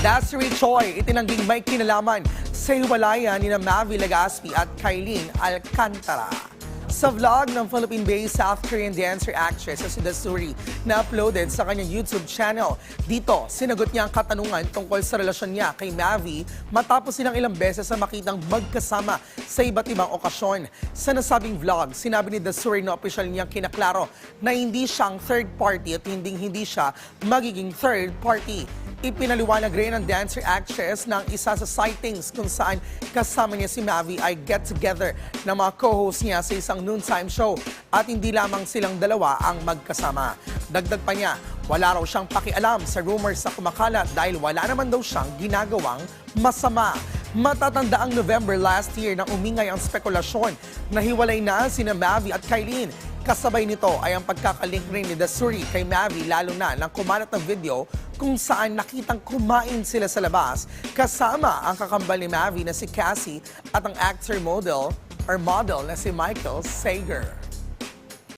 Desiree Choi itinangging may kinalaman sa hiwalayan ni na Mavi Legaspi at Kylene Alcantara. Sa vlog ng Philippine-based South Korean dancer actress si Desiree na uploaded sa kanyang YouTube channel. Dito, sinagot niya ang katanungan tungkol sa relasyon niya kay Mavi matapos silang ilang beses na makitang magkasama sa iba't ibang okasyon. Sa nasabing vlog, sinabi ni Desiree na opisyal niyang kinaklaro na hindi siyang third party at hindi hindi siya magiging third party. Ipinaliwanag rin ng dancer actress ng isa sa sightings kung saan kasama niya si Mavi ay get-together ng mga co-host niya sa isang noontime show at hindi lamang silang dalawa ang magkasama. Dagdag pa niya, wala raw siyang pakialam sa rumors na kumakalat dahil wala naman daw siyang ginagawang masama. Matatanda ang November last year na umingay ang spekulasyon na hiwalay na sina Mavi at Kylene. Kasabay nito ay ang pagkakalink rin ni Dasuri kay Mavi lalo na nang kumalat ng video kung saan nakitang kumain sila sa labas kasama ang kakambal ni Mavi na si Cassie at ang actor model or model na si Michael Sager.